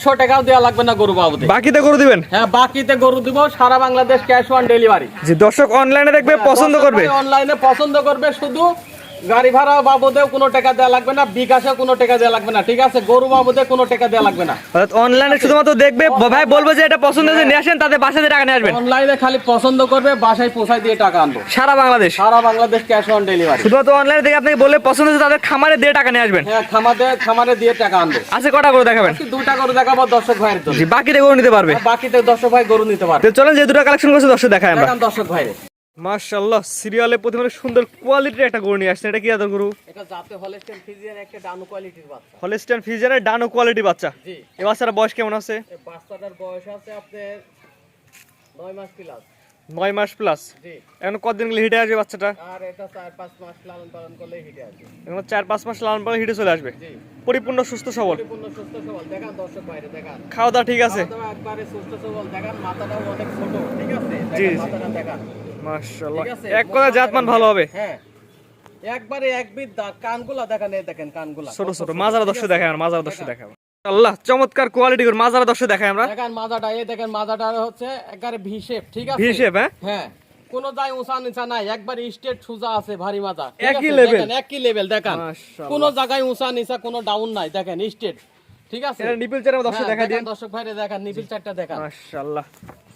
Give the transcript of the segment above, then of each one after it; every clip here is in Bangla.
একশো টাকাও দেওয়া লাগবে না গরু বাবুতে বাকিতে গরু দিবেন? হ্যাঁ বাকিতে গরু দিব সারা বাংলাদেশ ক্যাশ অন ডেলিভারি। যে দর্শক অনলাইনে দেখবে পছন্দ করবে। অনলাইনে পছন্দ করবে শুধু গাড়ি ভাড়া বাবদেও কোনো টাকা দেওয়া লাগবে না বিকাশে কোনো টাকা দেওয়া লাগবে না ঠিক আছে? গরু বাবদে কোনো টাকা দেওয়া লাগবে না। অনলাইনে শুধুমাত্র দেখবে ভাই বলব যে এটা পছন্দ হয়েছে নিয়ে আসেন তাদের বাসাতে টাকা নিয়ে আসবেন। অনলাইনে খালি পছন্দ করবে বাসায় পৌঁছায় দিয়ে টাকা আনব। সারা বাংলাদেশ? সারা বাংলাদেশ ক্যাশ অন ডেলিভারি শুধুমাত্র অনলাইনে দেখে আপনাকে বললে পছন্দ হয়েছে তাদের খামারে দিয়ে টাকা নিয়ে আসবেন। হ্যাঁ খামারে খামারে দিয়ে টাকা আনব। আছে কটা করে দেখাবেন? দুটা গরু দেখাবো দর্শক ভাইয়ের জন্য। বাকিতে করে নিতে পারবে। বাকিতে দর্শক ভাই গরু নিতে পারবে। তো চলেন যে দুটো কালেকশন করছে দর্শক দেখায় আমরা। দর্শক ভাইরে। মাশাআল্লাহ সিরিয়ালে প্রথমে সুন্দর কোয়ালিটির একটা গরু নিয়ে আসছেন। এটা কি আদর গরু? এটা জাতে হলস্টেন ফিজিয়ান একটা ডানু কোয়ালিটির বাচ্চা। হলিস্টান ফিজানের ডানো কোয়ালিটি বাচ্চা। জি। এই বাচ্চার বয়স কেমন আছে? এই বাচ্চাটার বয়স আছে আপনার নয় মাস প্লাস নয় মাস প্লাস জি। এখন কতদিন গেলে হিটে আসবে বাচ্চাটা? আর এটা চার পাঁচ মাস লালন পালন করলে হিটে আসবে। এখন চার পাঁচ মাস লালন পালন হিটে চলে আসবে। জি। পরিপূর্ণ সুস্থ সবল। পরিপূর্ণ সুস্থ সবল। দেখান দর্শক বাইরে দেখান। খাওয়া দাওয়া ঠিক আছে? খাওয়া দাওয়া একবারে সুস্থ সবল। দেখান মাথাটাও অনেক ছোট ঠিক আছে? জি। মাথাটা দেখান। মাশাআল্লাহ। এক কথা জাতমান ভালো হবে। হ্যাঁ। একবারে একবিদ কানগুলা দেখান এই দেখেন কানগুলা। ছোট ছোট। ছোট, মাজারা দর্শক দেখায় আমরা মাজারা দর্শক দেখায় আল্লাহ চমৎকার কোয়ালিটি করে মাজারা দর্শক দেখায় আমরা। দেখেন মাজাটা এই দেখেন মাজাটা হচ্ছে একবারে ঠিক আছে? হ্যাঁ? হ্যাঁ। কোন উঁচা নিচা নাই একবার স্টেট সোজা আছে ভারী মাজা। একই? দেখেন, একই লেভেল দেখেন। কোন জায়গায় উঁচা নিচা কোনো ডাউন নাই দেখেন স্টেট ঠিক আছে? এটা নিপিল দর্শক হ্যাঁ, দেখা দিন। দর্শক ভাইরে দেখেন নিপিল চারটা দেখান। মাশাআল্লাহ।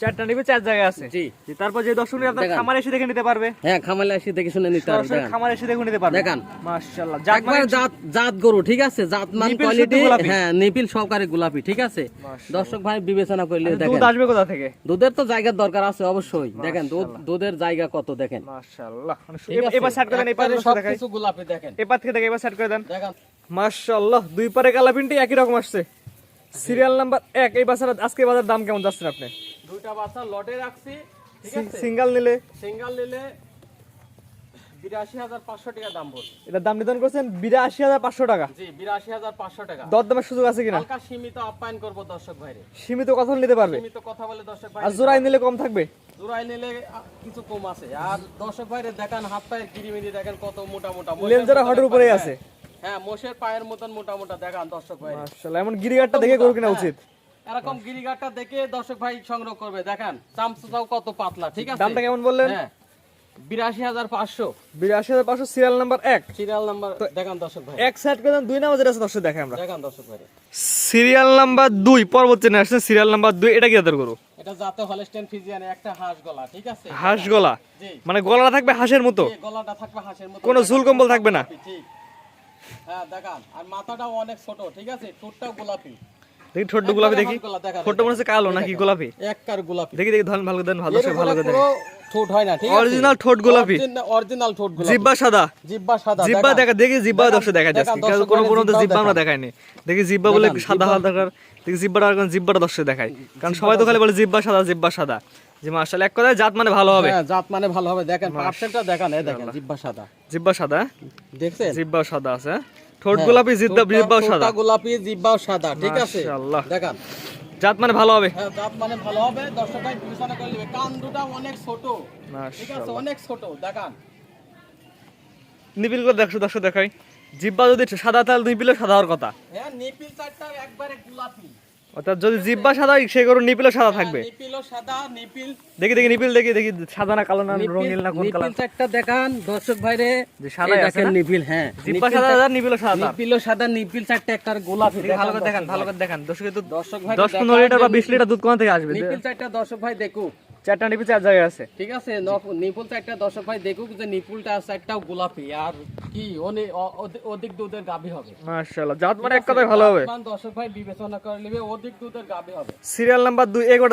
চারটা নিবে চার জায়গায় আছে। জি। তারপর যে আপনার দেখান। খামারে এসে দেখে নিতে পারবে। হ্যাঁ খামালে আসি দেখে শুনে নিতে সরাসরি খামারে এসে দেখে নিতে পারবে। দেখান। মাশাআল্লাহ। জাত মানে জাত জাত গরু ঠিক আছে? জাত মান কোয়ালিটি হ্যাঁ নিপিল সহকারে গোলাপি ঠিক আছে? দর্শক ভাই বিবেচনা করলে দুধ আসবে কোথা থেকে? দুধের তো জায়গার দরকার আছে অবশ্যই। দেখেন দুধ দুধের জায়গা কত দেখেন। মাশাআল্লাহ। এবার সেট করে দেন এবার দেখাই সবকিছু গোলাপি দেখেন। এবার থেকে দেখে এবার সেট করে দেন। দেখেন। মাশাআল্লাহ দুই পারে কালাপিনটি একই রকম আসছে। সিরিয়াল নাম্বার এক এই বাসার আজকে বাজার দাম কেমন আপনি? দুইটা লটে রাখছি ঠিক আছে? সিঙ্গেল নিলে? সিঙ্গেল নিলে বিরাশি হাজার পাঁচশো টাকা দাম বলছে। এটা দাম নির্ধারণ করছেন বিরাশি হাজার পাঁচশো টাকা। জি বিরাশি হাজার পাঁচশো টাকা। দর সুযোগ আছে কিনা? হালকা সীমিত আপ্যায়ন করব দর্শক ভাইরে। সীমিত কথা নিতে পারবে। সীমিত কথা বলে দর্শক ভাই আর জোড়াই নিলে কম থাকবে? জোড়াই নিলে কিছু কম আছে। আর দর্শক ভাইরে দেখান হাত পায়ের দেখেন কত মোটা মোটা। হটের উপরেই। আছে। হ্যাঁ মোষের পায়ের মতন মোটা মোটা দেখান দর্শক ভাই। মাশাআল্লাহ এমন গিরিগাটটা দেখে গরু কিনা হ্যাঁ। উচিত। এরকম গিরিগাটটা দেখে দর্শক ভাই সংগ্রহ করবে দেখান। কত পাতলা ঠিক আছে? দামটা কেমন বললেন? হ্যাঁ বিরাশি হাজার পাঁচশো। বিরাশি হাজার পাঁচশো সিরিয়াল নাম্বার এক। সিরিয়াল নাম্বার দেখান দর্শক ভাই। এক সাইড করে দুই নাম্বার যেটা আছে দর্শক দেখে আমরা। দেখান দর্শক ভাই। সিরিয়াল নাম্বার দুই পরবর্তী আসছে সিরিয়াল নাম্বার দুই এটা কি আদর গরু? এটা জাতে হলস্টেন ফিজিয়ানে একটা হাঁস গলা ঠিক আছে? হাঁস গলা? মানে গলাটা থাকবে হাঁসের মতো? গলাটা থাকবে হাঁসের মতো। কোনো ঝুল কম্বল থাকবে না? ঠিক হ্যাঁ দেখান। আর মাথাটাও অনেক ছোট ঠিক আছে? ঠোঁটটাও গোলাপি। দেখি ঠোঁট গোলাপি দেখি। হাত গলা দেখান, ঠোঁটটা মনে হচ্ছে কালো নাকি গোলাপি? এককার গোলাপি। দেখি দেখি ধরেন ভালো দেন ভালো এর ভালো করে দেন ঠোঁট হয় না ঠিক আছে? অরিজিনাল ঠোঁট গোলাপি। অরিজিনাল ঠোঁট গোলাপি। জিব্বা সাদা। জিব্বা সাদা জিব্বা দেখা দেখি জিব্বা দর্শক দেখা যাচ্ছে দর্শক কোনো ভাইরে জিব্বা আমরা দেখাইনি দেখি জিব্বা বলে সাদা জিব্বা- দরকার দেখি জিব্বাটা আর জিব্বাটা দর্শক দেখায়। কারণ সবাই তো খালি বলে জিব্বা সাদা জিব্বা সাদা। যে এক কথায় জাত মানে ভালো হবে। হ্যাঁ জাত মানে ভালো হবে। দেখেন পার্সেন্টটা দেখান এই দেখেন জিব্বা সাদা। জিব্বা সাদা? হ্যাঁ? দেখছেন? জিব্বা সাদা আছে হ্যাঁ? ঠোঁট গোলাপি জিব্বা জিব্বাও সাদা? গোলাপি জিব্বাও সাদা ঠিক আছে? মাশাআল্লাহ। দেখান। জাত মানে ভালো হবে? হ্যাঁ জাত মানে ভালো হবে। দর্শক ভাই বিবেচনা করে নেবে কান দুটা অনেক ছোট। ঠিক আছে অনেক ছোট। দেখান। নিপিল করে দেখো দর্শক দেখাই। জিব্বা যদি সাদা তাহলে নিপিলে সাদা হওয়ার কথা। হ্যাঁ নিপিল চারটা একবারে গোলাপি। অর্থাৎ যদি জিব্বা সাদা সে গরু নিপিলও সাদা থাকবে। হ্যাঁ, নিপিলও সাদা নিপিল। দেখি দেখি নিপিল দেখি দেখি সাদা না কালো না রঙিন না কোন নিপিল কালার চারটা দেখান দর্শক ভাইরে। যে সাদা আছে নিপিল হ্যাঁ। জিব্বা সাদা আর নিপিলও সাদা। নিপিলও সাদা নিপিল চারটা একটা গোলাপি ভালো করে দেখান ভালো। করে দেখান। দর্শক তো দর্শক ভাই 10 15 লিটার বা বিশ লিটার দুধ কোন থেকে আসবে? নিপিল চারটা দর্শক ভাই দেখুক চারটা নিপিল চার জায়গায় আছে। ঠিক আছে নিপুল চারটা দর্শক ভাই দেখুক যে নিপুলটা চারটাও গোলাপি আর কি অধিক দুধের হবে। মাশাআল্লাহ জাত মানে এক কথায় ভালো হবে। দর্শক ভাই বিবেচনা করে নেবে অধিক দুধের হবে। সিরিয়াল নাম্বার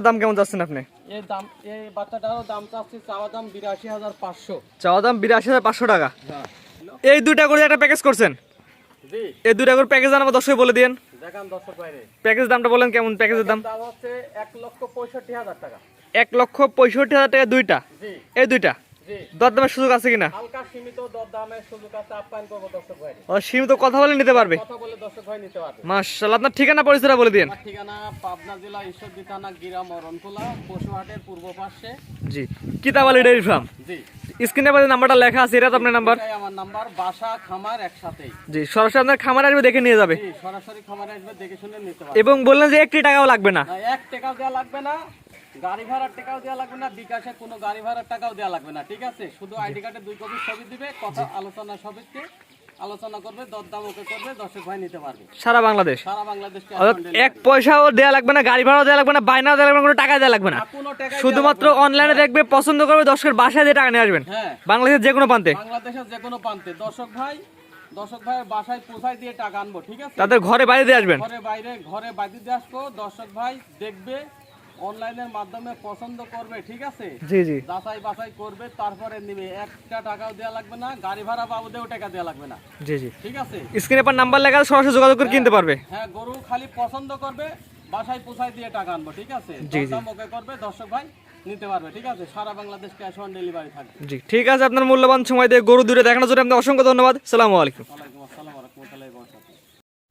দাম কেমন যাচ্ছেন আপনি? এই দাম এই বাচ্চাটারও দাম চাচ্ছি চাওয়া দাম চাওয়া টাকা। এই দুইটা করে একটা প্যাকেজ করছেন? জি। এই দুইটা করে প্যাকেজ আমার দর্শক বলে দিন দেখান দর্শক প্যাকেজ দামটা বলেন কেমন প্যাকেজের দাম? দাম হচ্ছে এক লক্ষ পঁয়ষট্টি হাজার টাকা। এক লক্ষ পঁয়ষট্টি হাজার টাকা দুইটা। এই দুইটা। দরদামের সুযোগ আছে কিনা? সীমিত ও কথা বলে নিতে পারবে? মাশাআল্লাহ আপনার ঠিকানা পরিচয়টা বলে দিন আমার ঠিকানা পাবনা জেলা ঈশ্বরদী থানা গিরাম রনকুলা পশুহাটের পূর্ব পাশে। জি। কিতাবালি ডেয়ারি ফার্ম? জি। স্ক্রিনে পাশে নাম্বারটা লেখা আছে এটা তো আপনার নাম্বার। আমার নাম্বার বাসা খামার একসাথেই। জি সরাসরি আপনার খামার আসবে দেখে নিয়ে যাবে। সরাসরি খামারে আসবে দেখে শুনে নিতে পারবে। এবং বললেন যে একটি টাকাও লাগবে না। না, এক টাকাও দেওয়া লাগবে না। গাড়ি ভাড়ার টাকাও দেওয়া লাগবে না বিকাশে কোনো গাড়ি ভাড়ার টাকাও দেওয়া লাগবে না ঠিক আছে? শুধু আইডি কার্ডে দুই কপি ছবি দিবে কথা আলোচনা সবিককে আলোচনা করবে দরদাম ওকে করবে দর্শক ভাই নিতে পারবে। সারা বাংলাদেশ? সারা অর্থাৎ এক পয়সাও দেওয়া লাগবে না গাড়ি ভাড়াও দেওয়া লাগবে না বাইনাও দেওয়া লাগবে না কোনো টাকা দেওয়া লাগবে না। শুধুমাত্র অনলাইনে দেখবে পছন্দ করবে দর্শকের বাসায় দিয়ে টাকা নিয়ে আসবেন। হ্যাঁ। বাংলাদেশের যে কোনো প্রান্তে। বাংলাদেশের যে কোনো প্রান্তে। দর্শক ভাই দর্শক ভাইয়ের বাসায় পৌঁছায় দিয়ে টাকা আনব ঠিক আছে? তাদের ঘরে বাইরে দিয়ে আসবেন। ঘরে বাইরে ঘরে বাইরে দিয়ে আসব। দর্শক ভাই দেখবে অনলাইনের মাধ্যমে পছন্দ করবে ঠিক আছে? জি জি। যাচাই বাছাই করবে তারপরে নিবে। একটা টাকাও দেওয়া লাগবে না গাড়ি ভাড়া বাবুদেও টাকা দেওয়া লাগবে না। জি জি। ঠিক আছে? স্ক্রিনে পর নাম্বার লেখা সরাসরি যোগাযোগ করে কিনতে পারবে। হ্যাঁ গরু খালি পছন্দ করবে বাসায় পৌঁছায় দিয়ে টাকা আনব ঠিক আছে? জি, জি। ওকে করবে দর্শক ভাই নিতে পারবে ঠিক আছে? সারা বাংলাদেশ ক্যাশ অন ডেলিভারি থাকবে। জি ঠিক আছে আপনার মূল্যবান সময় দিয়ে গরু দূরে দেখানোর জন্য আপনার অসংখ্য ধন্যবাদ। সালামু আলাইকুম। ওয়ালাইকুম আসসালাম।